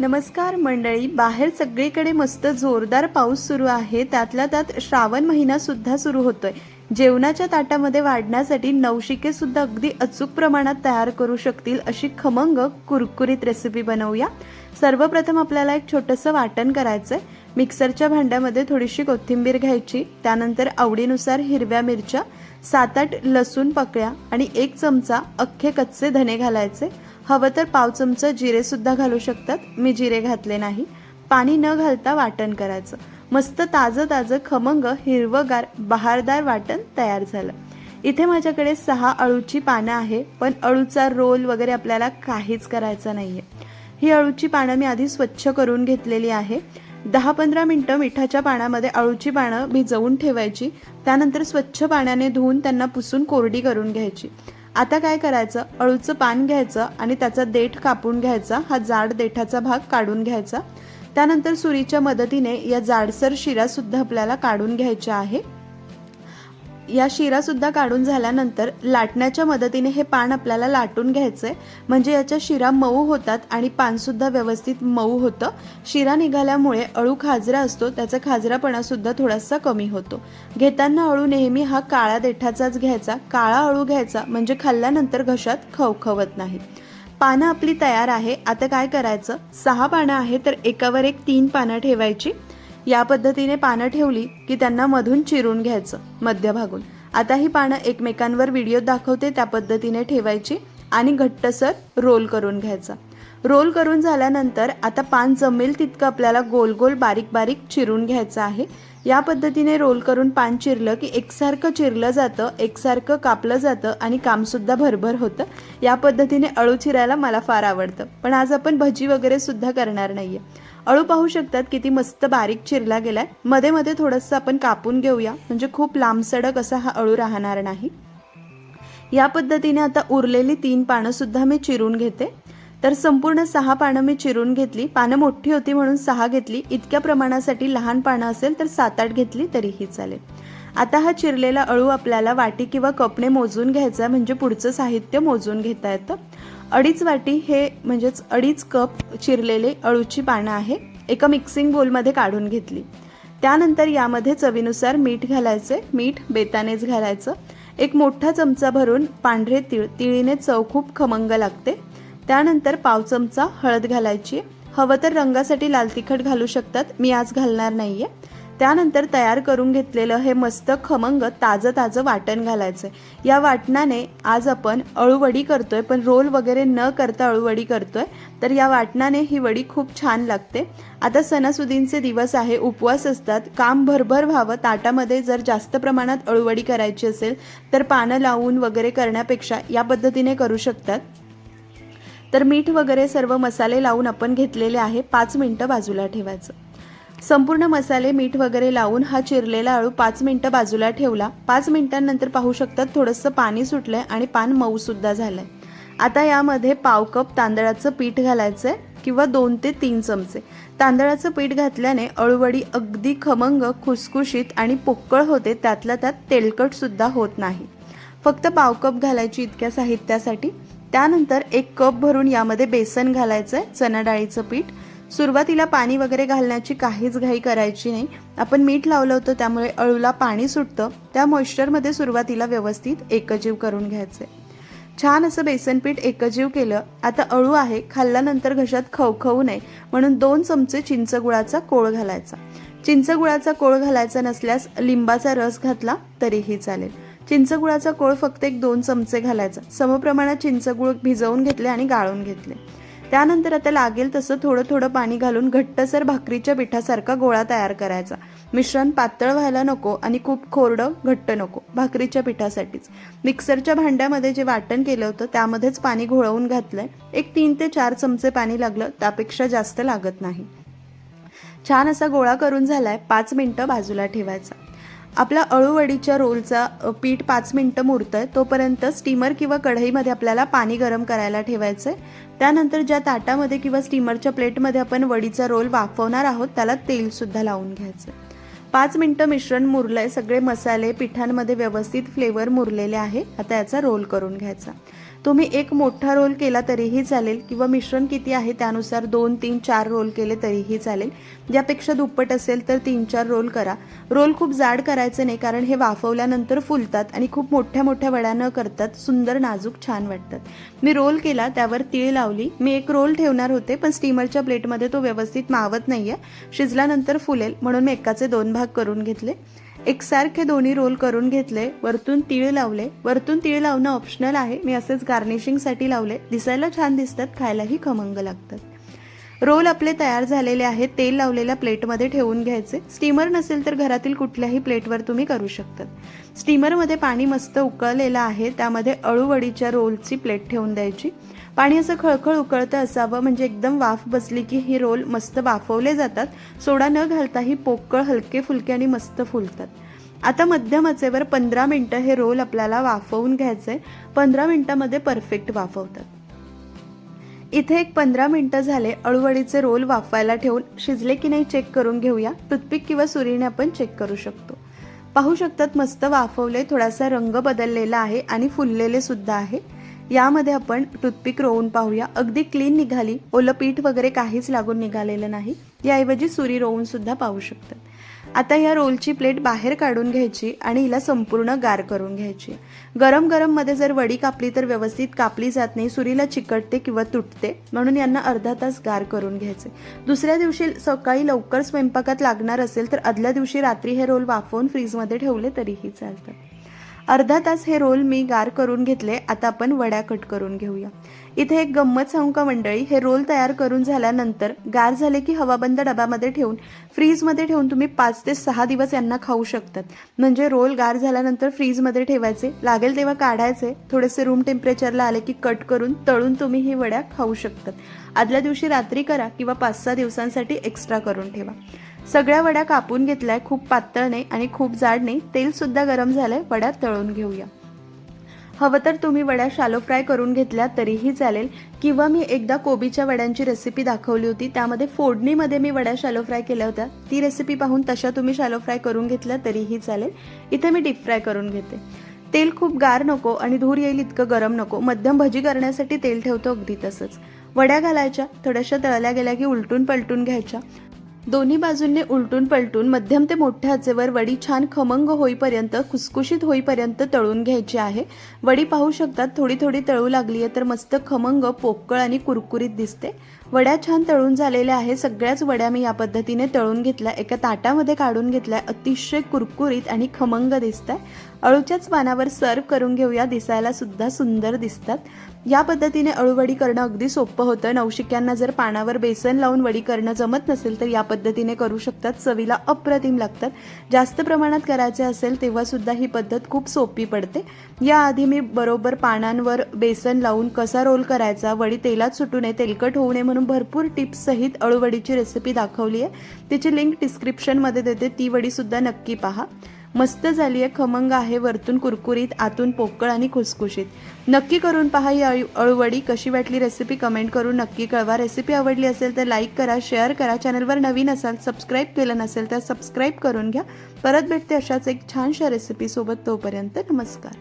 नमस्कार मंडळी बाहेर सगळीकडे मस्त जोरदार पाऊस सुरू आहे. त्यातल्या त्यात श्रावण महिना सुद्धा सुरू होतोय. जेवणाच्या ताटामध्ये वाढण्यासाठी नवशिके सुद्धा अगदी अचूक प्रमाणात तयार करू शकतील अशी खमंग कुरकुरीत रेसिपी बनवूया. सर्वप्रथम आपल्याला एक छोटंसं वाटण करायचंय. मिक्सरच्या भांड्यामध्ये थोडीशी कोथिंबीर घ्यायची. त्यानंतर आवडीनुसार हिरव्या मिरच्या सात आठ लसूण पकळ्या आणि एक चमचा अख्खे कच्चे धने घालायचे. हवं तर पाव चमचा जिरे सुद्धा घालू शकतात. मी जिरे घातले नाही. पाणी न घालता वाटण करायचं. मस्त ताजं ताजं खमंग हिरवगार बहारदार वाटण तयार झालं. इथे माझ्याकडे सहा अळूची पानं आहे पण अळूचा रोल वगैरे आपल्याला काहीच करायचा आहे ही अळूची पानं मी आधी स्वच्छ करून घेतलेली आहे. दहा पंधरा मिनटं मिठाच्या पाण्यामध्ये अळूची पानं भिजवून ठेवायची. त्यानंतर स्वच्छ पाण्याने धुवून त्यांना पुसून कोरडी करून घ्यायची. आता काय करायचं? अळूचं पान घ्यायचं आणि त्याचा देठ कापून घ्यायचा. हा जाड देठाचा भाग काढून घ्यायचा. त्यानंतर सुरीच्या मदतीने या जाडसर शिरा सुद्धा आपल्याला काढून घ्यायच्या आहे. या शिरासुद्धा काढून झाल्यानंतर लाटण्याच्या मदतीने हे पान आपल्याला लाटून घ्यायचंय. म्हणजे याच्या शिरा मऊ होतात आणि पानसुद्धा व्यवस्थित मऊ होतं. शिरा निघाल्यामुळे अळू खाजरा असतो त्याचा खाजरापणासुद्धा थोडासा कमी होतो. घेताना अळू नेहमी हा काळा देठाचाच घ्यायचा. काळा अळू घ्यायचा म्हणजे खाल्ल्यानंतर घशात खवखवत नाही. पानं आपली तयार आहे. आता काय करायचं? सहा पानं आहे तर एकावर एक तीन पानं ठेवायची. या पद्धतीने पानं ठेवली की त्यांना मधून चिरून घ्यायचं मध्यभागून. आता ही पानं एकमेकांवर व्हिडिओ दाखवते त्या पद्धतीने ठेवायची आणि घट्टसर रोल करून घ्यायचा. रोल करून झाल्यानंतर आता पान जमेल तितकं आपल्याला गोल गोल बारीक बारीक चिरून घ्यायचं आहे. या पद्धतीने रोल करून पान चिरलं की एकसारखं चिरलं जातं एकसारखं कापलं जातं आणि कामसुद्धा भरभर होतं. या पद्धतीने अळू चिरायला मला फार आवडतं. पण आज आपण भजी वगैरे सुद्धा करणार नाहीये. अळू पाहू शकतात किती मस्त बारीक चिरला गेलाय. मध्ये मध्ये थोडंसं आपण कापून घेऊया. म्हणजे खूप लांबसडक असा हा अळू राहणार नाही. या पद्धतीने आता उरलेली तीन पानं सुद्धा मी चिरून घेते. तर संपूर्ण सहा पानं मी चिरून घेतली. पानं मोठी होती म्हणून सहा घेतली. इतक्या प्रमाणासाठी लहान पानं असेल तर सात आठ घेतली तरीही चालेल. आता हा चिरलेला अळू आपल्याला वाटी किंवा कपने मोजून घ्यायचा म्हणजे पुढचं साहित्य मोजून घेता येतं. अडीच वाटी हे म्हणजेच अडीच कप चिरलेले अळूची पानं आहे एका मिक्सिंग बोलमध्ये काढून घेतली. त्यानंतर यामध्ये चवीनुसार मीठ घालायचे मीठ बेतानेच घालायचं. एक मोठा चमचा भरून पांढरे तीळ तिळीने चव खूप खमंग लागते. त्यानंतर पाव चमचा हळद घालायची हवं तर रंगासाठी लाल तिखट घालू शकतात मी आज घालणार नाहीये. त्यानंतर तयार करून घेतलेलं हे मस्त खमंग ताजं ताजं वाटण घालायचं या वाटणाने आज आपण अळूवडी करतोय पण रोल वगैरे न करता अळूवडी करतोय. तर या वाटणाने ही वडी खूप छान लागते. आता सणासुदींचे दिवस आहे उपवास असतात. काम भरभर व्हावं. ताटामध्ये जर जास्त प्रमाणात अळूवडी करायची असेल तर पानं लावून वगैरे करण्यापेक्षा या पद्धतीने करू शकतात. तर मीठ वगैरे सर्व मसाले लावून आपण घेतलेले आहे. पाच मिनटं बाजूला ठेवायचं. संपूर्ण मसाले मीठ वगैरे लावून हा चिरलेला अळू पाच मिनटं बाजूला ठेवला. पाच मिनिटांनंतर पाहू शकतात थोडंसं पाणी सुटलंय आणि पान मऊसुद्धा झालं झालंय. आता यामध्ये पाव कप तांदळाचं पीठ घालायचंय किंवा दोन ते तीन चमचे. तांदळाचं पीठ घातल्याने अळूवडी अगदी खमंग खुसखुशीत आणि पोकळ होते त्यातल्या त्यात तेलकट सुद्धा होत नाही. फक्त पाव कप घालायची इतक्या साहित्यासाठी. त्यानंतर एक कप भरून यामध्ये बेसन घालायचं आहे चणा डाळीचं पीठ. सुरुवातीला पाणी वगैरे घालण्याची काहीच घाई करायची नाही. आपण मीठ लावलं होतं त्यामुळे अळूला पाणी सुटतं. त्या मॉइश्चरमध्ये सुरुवातीला व्यवस्थित एकजीव करून घ्यायचे. छान असं बेसन पीठ एकजीव केलं. आता अळू आहे खाल्ल्यानंतर घशात खवखवू नये म्हणून दोन चमचे चिंचगुळाचा कोळ घालायचा. चिंचगुळाचा कोळ घालायचा नसल्यास लिंबाचा रस घातला तरीही चालेल. चिंचगुळाचा कोळ फक्त एक दोन चमचे घालायचा. समप्रमाणात चिंचगुळ भिजवून घेतले आणि गाळून घेतले. त्यानंतर आता लागेल तसं थोडं थोडं पाणी घालून घट्टसर भाकरीच्या पिठासारखा गोळा तयार करायचा. मिश्रण पातळ व्हायला नको आणि खूप कोरडं घट्ट नको. भाकरीच्या पिठासाठीच. मिक्सरच्या भांड्यामध्ये जे वाटण केलं होतं त्यामध्येच पाणी घोळवून घातलंय. एक तीन ते चार चमचे पाणी लागलं त्यापेक्षा जास्त लागत नाही. छान असा गोळा करून झालाय. पाच मिनटं बाजूला ठेवायचा. आपला अळूवडीच्या रोलचा पीठ पाच मिनटं मुरतं आहे तोपर्यंत स्टीमर किंवा कढईमध्ये आपल्याला पाणी गरम करायला ठेवायचं आहे त्यानंतर ज्या ताटामध्ये किंवा स्टीमरच्या प्लेटमध्ये आपण वडीचा रोल वाफवणार आहोत त्याला तेलसुद्धा लावून घ्यायचं. पाच मिनटं मिश्रण मुरलं आहे सगळे मसाले पिठांमध्ये व्यवस्थित फ्लेवर मुरलेले आहे आता याचा रोल करून घ्यायचा. तुम्ही एक मोठा रोल केला तरीही चालेल किंवा मिश्रण किती आहे त्यानुसार दोन तीन चार रोल केले तरीही चालेल. ज्यापेक्षा दुप्पट असेल तर तीन चार रोल करा. रोल खूप जाड करायचे नाही कारण हे वाफवल्यानंतर फुलतात आणि खूप मोठ्या मोठ्या वड्या न करतात सुंदर नाजूक छान वाटतात. मी रोल केला त्यावर तीळ लावली. मी एक रोल ठेवणार होते पण स्टीमरच्या प्लेटमध्ये तो व्यवस्थित मावत नाही आहे शिजल्यानंतर फुलेल म्हणून मी एकाचे दोन भाग करून घेतले. एकसारखे दोन्ही रोल करून घेतले वरतून तीळ लावले. वरतून तीळ लावणं ऑप्शनल आहे. मी असेच गार्निशिंगसाठी लावले. दिसायला छान दिसतात खायलाही खमंग लागतात. रोल आपले तयार झालेले आहेत तेल लावलेल्या प्लेटमध्ये ठेवून घ्यायचे. स्टीमर नसेल तर घरातील कुठल्याही प्लेटवर तुम्ही करू शकतात. स्टीमरमध्ये पाणी मस्त उकळलेलं आहे त्यामध्ये अळूवडीच्या रोलची प्लेट ठेवून द्यायची. पाणी असं खळखळ उकळतं असावं म्हणजे एकदम वाफ बसली की ही रोल मस्त वाफवले जातात. सोडा न घालता ही पोकळ हलके फुलके आणि मस्त फुलतात. आता मध्यम आचेवर पंधरा मिनटं हे रोल आपल्याला वाफवून घ्यायचे पंधरा मिनटामध्ये परफेक्ट वाफवतात. इथे एक पंधरा मिनिटं झाले अळूवडीचे रोल वाफवायला ठेवून शिजले की नाही चेक करून घेऊया. टूथपिक किंवा सुरीने आपण चेक करू शकतो. पाहू शकतात मस्त वाफवले थोडासा रंग बदललेला आहे आणि फुललेले सुद्धा आहे. यामध्ये आपण टूथपिक रोवून पाहूया. अगदी क्लीन निघाली. ओलं पीठ वगैरे काहीच लागून निघालेलं नाही. याऐवजी सुरी रोवून सुद्धा पाहू शकतात. आता या रोलची प्लेट बाहेर काढून घ्यायची आणि हिला संपूर्ण गार करून घ्यायची. गरम गरममध्ये जर वडी कापली तर व्यवस्थित कापली जात नाही सुरीला चिकटते किंवा तुटते म्हणून यांना अर्धा तास गार करून घ्यायचे. दुसऱ्या दिवशी सकाळी लवकर स्वयंपाकात लागणार असेल तर आदल्या दिवशी रात्री हे रोल वाफवून फ्रीजमध्ये ठेवले तरीही चालतात अर्धा तास हे रोल मी गार करून घेतले आता आपण वड्या कट करून घेऊया. इथे एक गंमत सांगू का मंडळी? हे रोल तयार करून झाल्यानंतर गार झाले की हवाबंद डब्यामध्ये ठेवून फ्रीजमध्ये ठेवून तुम्ही पाच ते सहा दिवस यांना खाऊ शकतात. म्हणजे रोल गार झाल्यानंतर फ्रीजमध्ये ठेवायचे लागेल तेव्हा काढायचे थोडेसे रूम टेम्परेचरला आले की कट करून तळून तुम्ही ही वड्या खाऊ शकतात. आदल्या दिवशी रात्री करा किंवा पाच सहा दिवसांसाठी एक्स्ट्रा करून ठेवा. सगळ्या वड्या कापून घेतल्या खूप पातळ नाही आणि खूप जाड नाही तेलसुद्धा गरम गरम झालंय वड्या तळून घेऊया. हवं तर तुम्ही वड्या शालो फ्राय करून घेतल्या तरीही चालेल. किंवा मी एकदा कोबीच्या वड्यांची रेसिपी दाखवली होती त्यामध्ये फोडणीमध्ये मी वड्या शालो फ्राय केल्या होत्या. ती रेसिपी पाहून तशा तुम्ही शालो फ्राय करून घेतल्या तरीही चालेल. इथे मी डीप फ्राय करून घेते. तेल खूप गार नको आणि धूर येईल इतकं गरम नको. मध्यम भजी करण्यासाठी तेल ठेवतो अगदी तसंच. वड्या घालायच्या थोड्याशा तळल्या गेल्या की उलटून पलटून घ्यायच्या. दोन्ही बाजूंनी उलटून पलटून मध्यम ते मोठ्या आचेवर वडी छान खमंग होईपर्यंत खुसखुशीत होईपर्यंत तळून घ्यायची आहे. वडी पाहू शकतात थोडी थोडी तळू लागली आहे तर मस्त खमंग पोकळ आणि कुरकुरीत दिसते. वड्या छान तळून झालेल्या आहे सगळ्याच वड्या मी या पद्धतीने तळून घेतल्या. एका ताटामध्ये काढून घेतल्या. अतिशय कुरकुरीत आणि खमंग दिसत आहे अळूच्याच पानावर सर्व करून घेऊया. दिसायला सुद्धा सुंदर दिसतात. या पद्धतीने अळूवडी करणं अगदी सोपं होतं. नवशिक्यांना जर पानावर बेसन लावून वडी करणं जमत नसेल तर या पद्धतीने करू शकतात. चवीला अप्रतिम लागतात. जास्त प्रमाणात करायचे असेल तेव्हा सुद्धा ही पद्धत खूप सोपी पडते. याआधी मी बरोबर पानांवर बेसन लावून कसा रोल करायचा वडी तेलात सुटू नये तेलकट होऊ नये म्हणून भरपूर टिप्ससहित अळूवडीची रेसिपी दाखवली आहे. तिची लिंक डिस्क्रिप्शनमध्ये देते. ती वडीसुद्धा नक्की पहा. मस्त झाली आहे. खमंग आहे. वरतून कुरकुरीत आतून पोकळ आणि खुसखुशीत. नक्की करून पहा ही अळू अळूवडी. कशी वाटली रेसिपी कमेंट करून नक्की कळवा. रेसिपी आवडली असेल तर लाईक करा शेअर करा. चॅनलवर नवीन असाल सबस्क्राईब केलं नसेल तर सबस्क्राईब करून घ्या. परत भेटते अशाच एक छानशा रेसिपीसोबत तोपर्यंत. नमस्कार.